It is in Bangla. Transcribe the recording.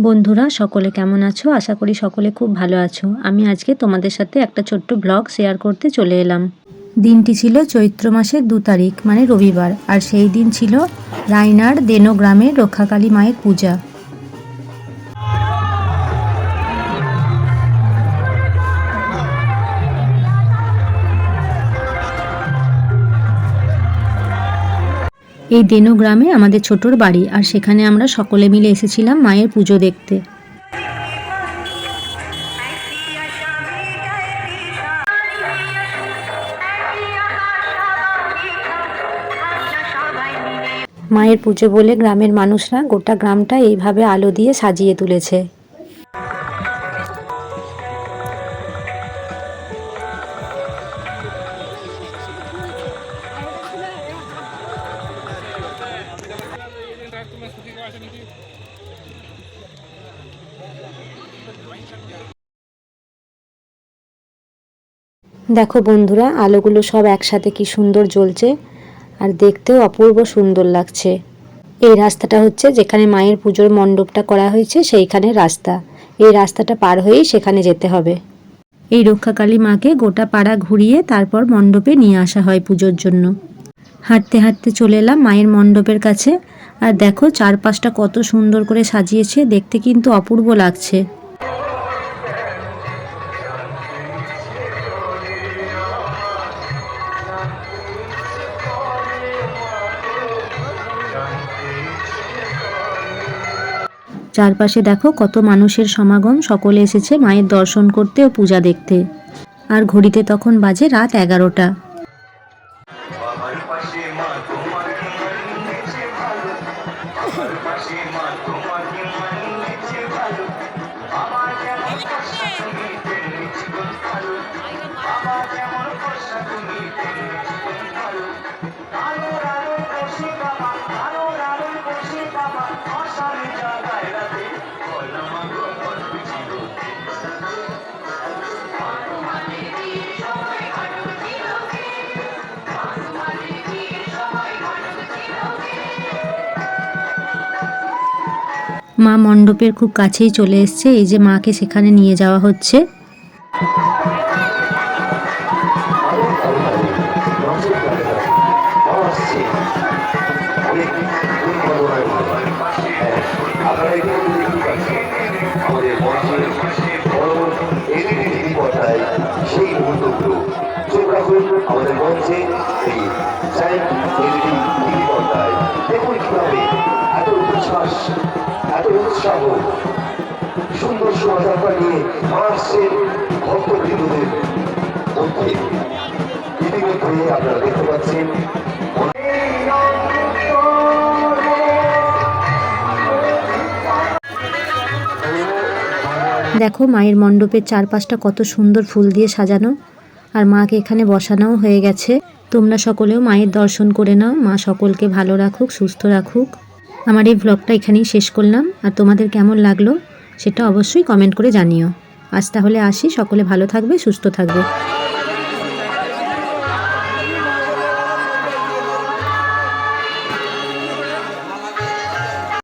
বন্ধুরা, সকলে কেমন আছো? আশা করি সকলে খুব ভালো আছো। আমি আজকে তোমাদের সাথে একটা ছোট্ট ব্লগ শেয়ার করতে চলে এলাম। দিনটি ছিল চৈত্র মাসের দু তারিখ মানে রবিবার, আর সেই দিন ছিল রাইনার দেনো গ্রামের রক্ষাকালী মায়ের পূজা। এই দেনু গ্রামে আমাদের ছোটর বাড়ি, আর সেখানে আমরা সকলে মিলে এসেছিলাম মায়ের পুজো দেখতে। মায়ের পুজো বলে গ্রামের মানুষরা গোটা গ্রামটা এইভাবে আলো দিয়ে সাজিয়ে তুলেছে। দেখো বন্ধুরা, আলোগুলো সব একসাথে কি সুন্দর জ্বলছে আর দেখতেও অপূর্ব সুন্দর লাগছে। এই রাস্তাটা হচ্ছে যেখানে মায়ের পুজোর মণ্ডপটা করা হয়েছে, সেইখানে রাস্তা। এই রাস্তাটা পার হয়েই সেখানে যেতে হবে। এই রক্ষাকালী মাকে গোটা পাড়া ঘুরিয়ে তারপর মণ্ডপে নিয়ে আসা হয় পুজোর জন্য। হাঁটতে হাঁটতে চলে এলাম মায়ের মণ্ডপের কাছে। আর দেখো, চারপাশটা কত সুন্দর করে সাজিয়েছে, দেখতে কিন্তু অপূর্ব লাগছে। চারপাশে দেখো, কত মানুষের সমাগম, সকলে এসেছে মায়ের দর্শন করতে ও পূজা দেখতে। আর ঘড়িতে তখন বাজে রাত এগারোটা। পাশে মা মা মণ্ডপের খুব কাছেই চলে এসছে এই যে মাকে সেখানে নিয়ে যাওয়া হচ্ছে। নিয়ে মধ্যে ইতিমধ্যে আপনারা দেখতে পাচ্ছেন দেখো মায়ের মণ্ডপের চারপাশটা কত সুন্দর ফুল দিয়ে সাজানো, আর মাকে এখানে বসানোও হয়ে গেছে। তোমরা সকলেও মায়ের দর্শন করে নাও। মা সকলকে ভালো রাখুক, সুস্থ রাখুক। আমার এই ব্লগটা এখানেই শেষ করলাম। আর তোমাদের কেমন লাগল? সেটা অবশ্যই কমেন্ট করে জানিও। আজ তাহলে আসি সকলে ভালো থাকবে সুস্থ থাকবে।